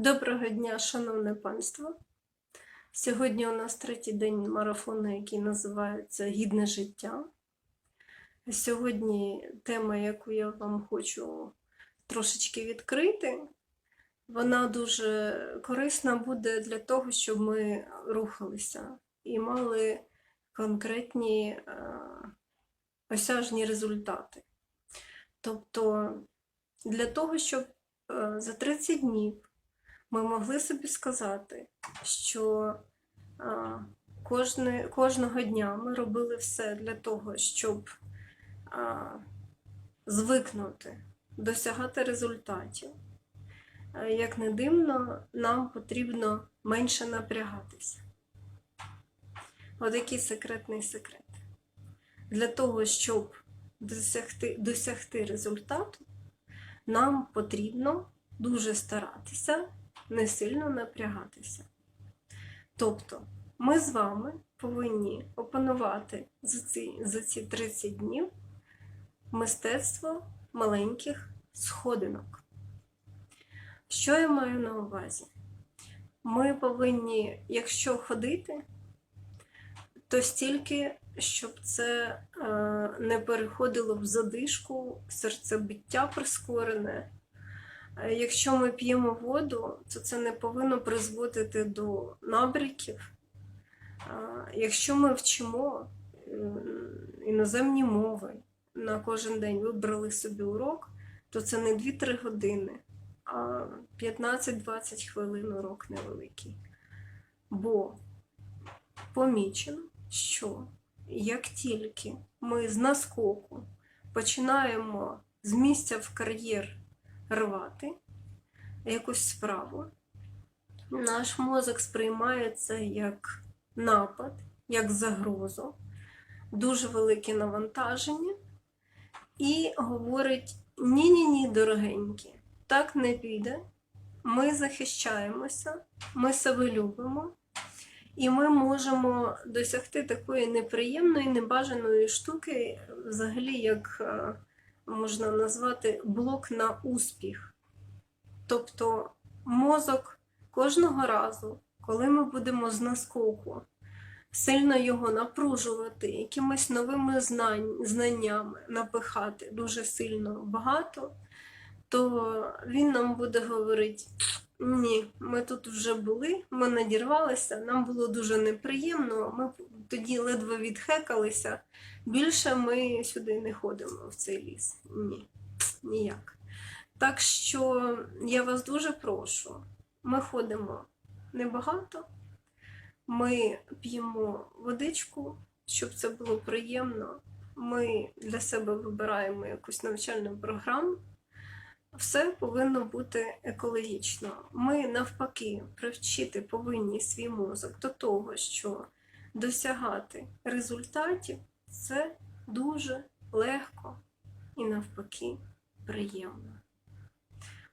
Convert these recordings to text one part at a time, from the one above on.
Доброго дня, шановне панство. Сьогодні у нас третій день марафону, який називається Гідне життя. Сьогодні тема, яку я вам хочу трошечки відкрити, вона дуже корисна буде для того, щоб ми рухалися і мали конкретні е, осяжні результати. Тобто, для того, щоб е, за 30 днів ми могли собі сказати, що а, кожне, кожного дня ми робили все для того, щоб а, звикнути, досягати результатів. Як не дивно, нам потрібно менше напрягатися. Отакий секретний секрет. Для того, щоб досягти, досягти результату, нам потрібно дуже старатися не сильно напрягатися. Тобто, ми з вами повинні опанувати за ці, за ці 30 днів мистецтво маленьких сходинок. Що я маю на увазі? Ми повинні, якщо ходити, то стільки, щоб це е, не переходило в задишку, серцебиття прискорене. Е, Якщо ми п'ємо воду, то це не повинно призводити до набряків. Якщо ми вчимо іноземні мови на кожен день вибрали собі урок, то це не 2-3 години, а 15-20 хвилин урок невеликий. Бо помічено, що як тільки ми з наскоку починаємо з місця в кар'єр рвати якусь справу, наш мозок сприймає це як напад, як загрозу, дуже велике навантаження, і говорить: ні-ні ні, дорогенькі, так не піде. Ми захищаємося, ми себе любимо, і ми можемо досягти такої неприємної, небажаної штуки, взагалі, як е, можна назвати блок на успіх. Тобто мозок кожного разу, коли ми будемо з наскоку сильно його напружувати, якимись новими знань, знаннями напихати дуже сильно багато, то він нам буде говорити: ні, ми тут вже були, ми надірвалися, нам було дуже неприємно, ми тоді ледве відхекалися. Більше ми сюди не ходимо в цей ліс. Ні, ніяк. Так що я вас дуже прошу, ми ходимо небагато, ми п'ємо водичку, щоб це було приємно. Ми для себе вибираємо якусь навчальну програму. Все повинно бути екологічно. Ми навпаки привчити повинні свій мозок до того, що досягати результатів це дуже легко і навпаки приємно.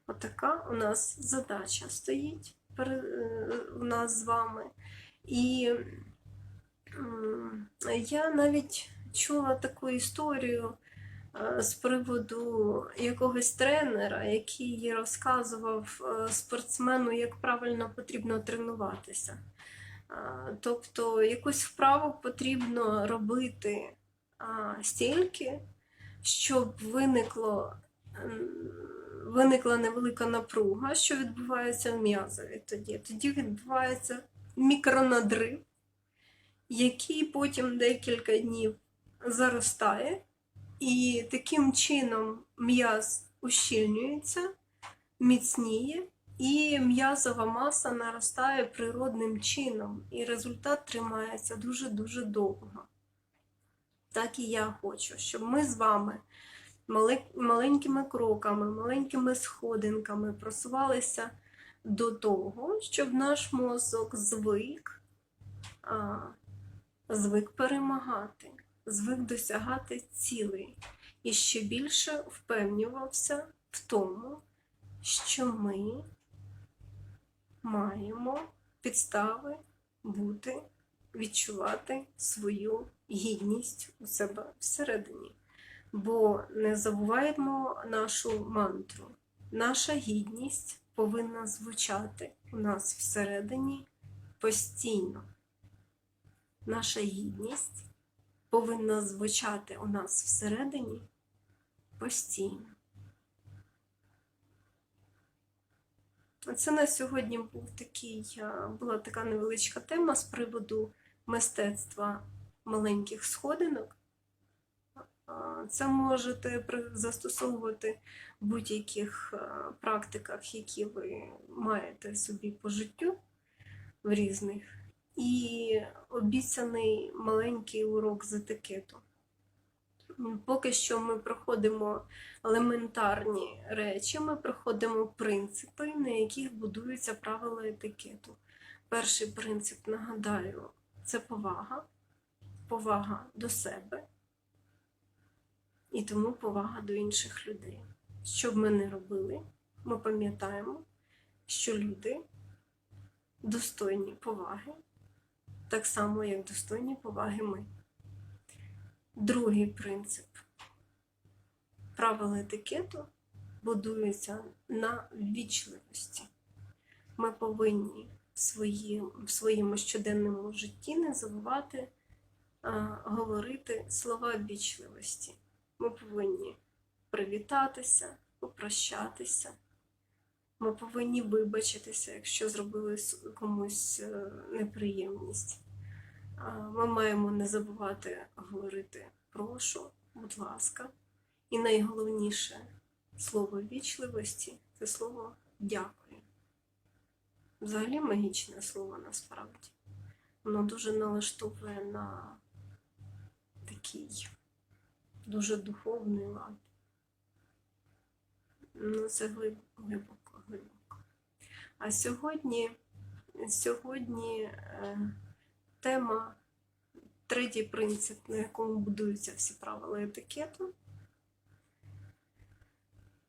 Отака у нас задача стоїть у нас з вами. І я навіть чула таку історію з приводу якогось тренера, який розказував е, спортсмену, як правильно потрібно тренуватися. Тобто якусь вправу потрібно робити стільки, щоб виникло, виникла невелика напруга, що відбувається в м'язові тоді. Тоді відбувається мікронадрив, який потім декілька днів заростає, і таким чином м'яз ущільнюється, міцніє. І м'язова маса наростає природним чином, і результат тримається дуже-дуже довго. Так і я хочу, щоб ми з вами маленькими кроками, маленькими сходинками просувалися до того, щоб наш мозок звик, а, звик перемагати, звик досягати цілей і ще більше впевнювався в тому, що ми маємо підстави бути, відчувати свою гідність у себе всередині. Бо не забуваємо нашу мантру. Наша гідність повинна звучати у нас всередині постійно. Наша гідність повинна звучати у нас всередині постійно. Це на сьогодні був такий, була така невеличка тема з приводу мистецтва маленьких сходинок. Це можете застосовувати в будь-яких практиках, які ви маєте собі по життю в різних. І обіцяний маленький урок з етикету. Поки що ми проходимо елементарні речі, ми проходимо принципи, на яких будуються правила етикету. Перший принцип, нагадаю, це повага, повага до себе і тому повага до інших людей. Що б ми не робили, ми пам'ятаємо, що люди достойні поваги, так само, як достойні поваги ми. Другий принцип правила етикету будуються на ввічливості. Ми повинні в, свої, в своєму щоденному житті не забувати а, говорити слова ввічливості. Ми повинні привітатися, попрощатися. Ми повинні вибачитися, якщо зробили комусь е, неприємність. Ми маємо не забувати говорити прошу, будь ласка. І найголовніше слово вічливості це слово дякую. Взагалі магічне слово насправді. Воно дуже налаштовує на такий дуже духовний лад. Ну, це глиб- глибоко, глибоко. А сьогодні, сьогодні е, тема, третій принцип, на якому будуються всі правила етикету.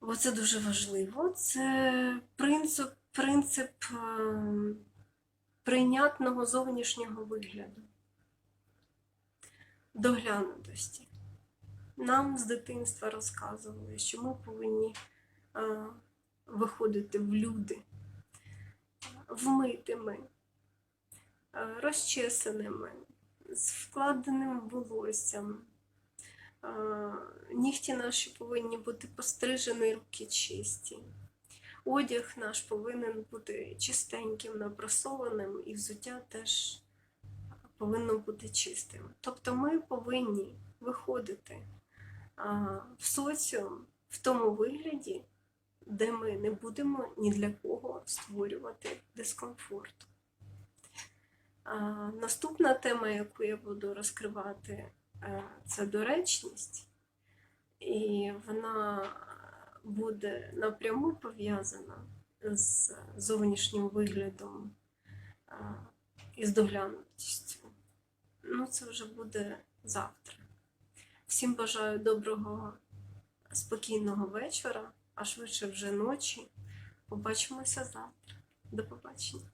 Бо це дуже важливо. Це принцип, принцип е, прийнятного зовнішнього вигляду, доглянутості. Нам з дитинства розказували, що ми повинні е, виходити в люди вмитими, е, розчесаними, з вкладеним волоссям. Е, Нігті наші повинні бути пострижені, руки чисті. Одяг наш повинен бути чистеньким, напрасованим, і взуття теж повинно бути чистим. Тобто ми повинні виходити в соціум в тому вигляді, де ми не будемо ні для кого створювати дискомфорт. Наступна тема, яку я буду розкривати, е, це доречність, і вона буде напряму пов'язана з зовнішнім виглядом е, і з доглянутістю. Ну, це вже буде завтра. Всім бажаю доброго, спокійного вечора, а швидше вже ночі. Побачимося завтра. До побачення.